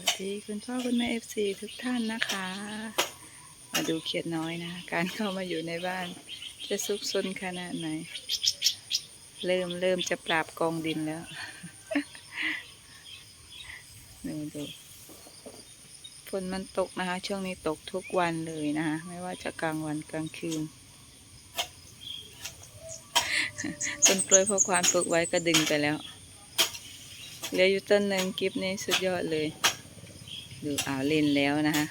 วัสดีคุณพ่อคุณแม่เอฟซีทุกท่านนะคะ มาดูเขียดน้อยนะ การเข้ามาอยู่ในบ้าน จะซุกซนขนาดไหน เริ่มเริ่มจะปราบกองดินแล้วดูดูฝนมันตกนะคะ ช่วงนี้ตกทุกวันเลยนะคะไม่ว่าจะกลางวันกลางคืนต้นกล้วยเพราะความปลูกไว้ก็ดึงไปแล้วเหลืออยู่ต้นหนึ่งกิฟนี่สุดยอดเลย ดูเอาเล่นแล้วนะคะ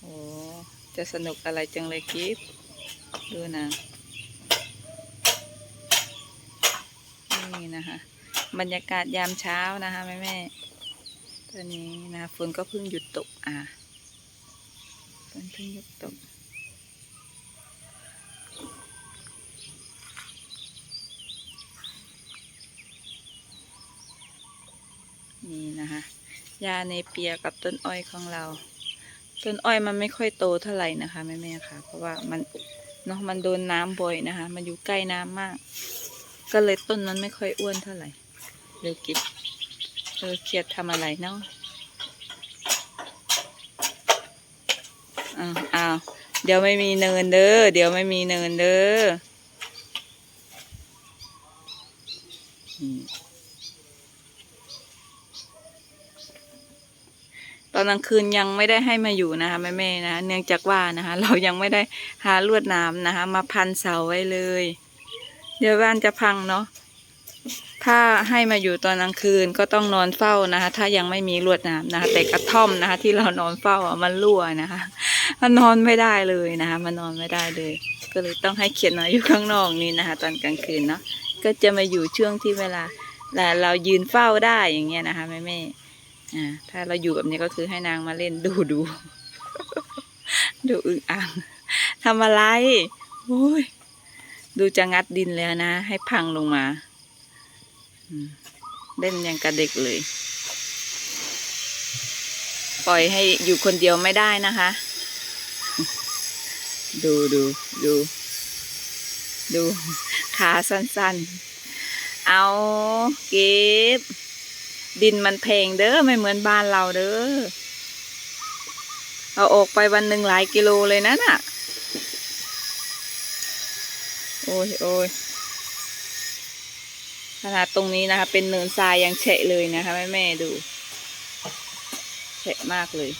โอ้จะสนุกอะไรจังเลยกิฟดูนะ นี่นะคะ บรรยากาศยามเช้านะคะแม่แม่ตอนนี้นะคะฝนก็เพิ่งหยุดตกอะฝนเพิ่งหยุดตก นี่นะคะ ยาในเปียกับต้นอ้อยของเรา ต้นอ้อยมันไม่ค่อยโตเท่าไหร่นะคะแม่แม่ๆค่ะ เพราะว่ามันเนาะมันโดนน้ำบ่อยนะคะ มันอยู่ใกล้น้ำมาก ก็เลยต้นนั้นไม่ค่อยอ้วนเท่าไหร่เลือกิดเออเครียดทำอะไรเนาะอ้าวอ้าวเดี๋ยวไม่มีเนินเด้อ เดี๋ยวไม่มีเนินเด้ออืม ตอนกลางคืนยังไม่ได้ให้มาอยู่นะคะแม่ๆนะเนื่องจากว่านะคะ เรายังไม่ได้หาลวดน้ำนะคะ มาพันเสาไว้เลย เดี๋ยวบ้านจะพังเนาะถ้าให้มาอยู่ตอนกลางคืนก็ต้องนอนเฝ้านะคะ ถ้ายังไม่มีลวดน้ำนะคะ แต่กระท่อมนะคะ ที่เรานอนเฝ้าอะมันรั่วนะคะมันนอนไม่ได้เลยนะคะ มันนอนไม่ได้เลย ก็เลยต้องให้เขียนน้อยอยู่ข้างนอกนี่นะคะ ตอนกลางคืนเนาะก็จะมาอยู่ช่วงที่เวลาเรายืนเฝ้าได้อย่างเงี้ยนะคะแม่แม่ อ่าถ้าเราอยู่แบบนี้ก็คือให้นางมาเล่นดูดู ดูอึ่งอ่างทำอะไรโอ้ยดูจะงัดดินแล้วนะ ให้พังลงมาอืมเล่นยังกับเด็กเลย ปล่อยให้อยู่คนเดียวไม่ได้นะคะ ดูดูดู ดูขาสั้นๆ เอาเก็บ ดินมันแพงเด้อไม่เหมือนบ้านเราเด้อเอาออกไปวันหนึ่งหลายกิโลเลยนะน่ะ โอ้ยโอ้ยขนาดตรงนี้นะคะ เป็นเนินทรายยังเฉะเลยนะคะแม่แม่ดูเฉะมากเลย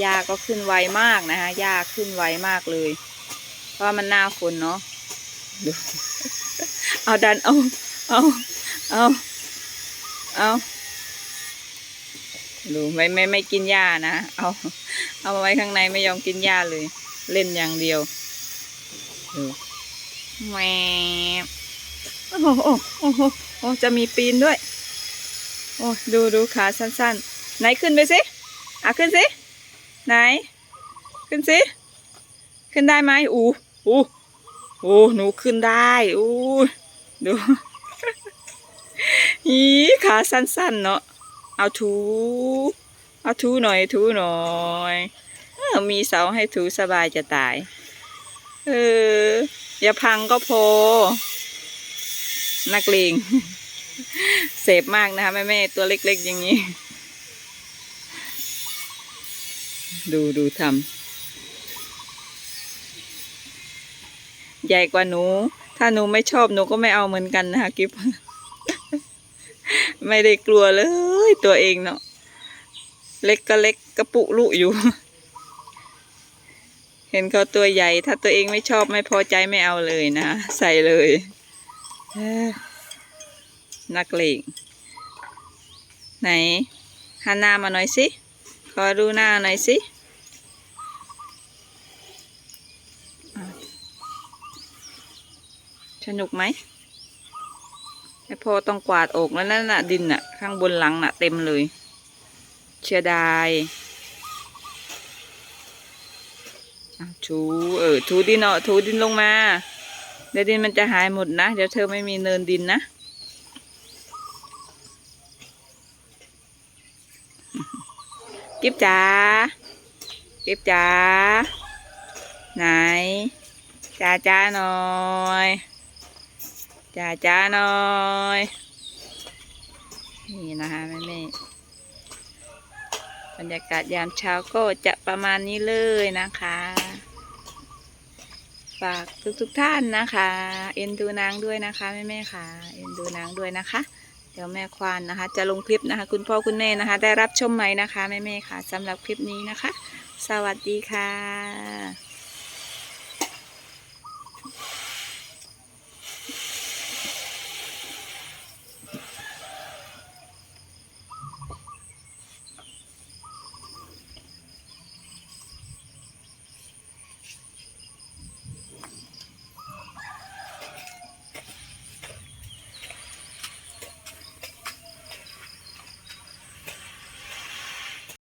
หญ้าก็ขึ้นไวมากนะคะหญ้าขึ้นไวมากเลย เพราะมันหน้าฝนเนาะเอาดันเอา เอาเอาเอาดูไม่ไม่ไม่กินหญ้านะ เอา เอามาไว้ข้างในไม่ยอมกินหญ้าเลย เล่นอย่างเดียวดูแหมโอ้โหโอ้โหโอ้โหโอ้จะมีปีนด้วย โอ้ดูดูขาสั้นๆ ไหนขึ้นไปสิอะขึ้นสิ ไหน ขึ้นสิ ขึ้นได้ไหมอู้อู้อู้หนูขึ้นได้อู้ดู อีขาสั้นๆเนาะเอาถู เอาถูหน่อยถูหน่อยอมีเสาให้ถูสบายจะตาย เออ อย่าพังก็พอ นักเลงเสพมากนะคะแม่แม่ๆตัวเล็กๆอย่างนี้ ดูดูทำใหญ่กว่าหนู ถ้าหนูไม่ชอบหนูก็ไม่เอาเหมือนกันนะคะกิฟ ไม่ได้กลัวเลย ตัวเองเนาะเล็กก็เล็กกระปุลุอยู่ เห็นเขาตัวใหญ่ ถ้าตัวเองไม่ชอบไม่พอใจไม่เอาเลยนะ ใส่เลยนักเลงไหนหันหน้ามาหน่อยสิ ขอดูหน้าหน่อยสิสนุกไหม ไอพ่อต้องกวาดออกแล้วนั่นน่ะดินน่ะ ข้างบนหลังน่ะเต็มเลยเชียดายถูเออถูดินเนาะถูดินลงมาเดี๋ยวดินมันจะหายหมดนะเดี๋ยวเธอไม่มีเนินดินนะกิบจ๋ากิบจ๋าไหนจ้าจ้าหน่อย จ้าจ้าหน่อยนี่นะคะแม่แม่บรรยากาศยามเช้าก็จะประมาณนี้เลยนะคะ ฝากทุกทุกท่านนะคะ เอ็นดูนางด้วยนะคะแม่แม่ค่ะ เอ็นดูนางด้วยนะคะ เดี๋ยวแม่ควานนะคะ จะลงคลิปนะคะ คุณพ่อคุณแม่นะคะ ได้รับชมไหมนะคะแม่แม่ค่ะสำหรับคลิปนี้นะคะ สวัสดีค่ะ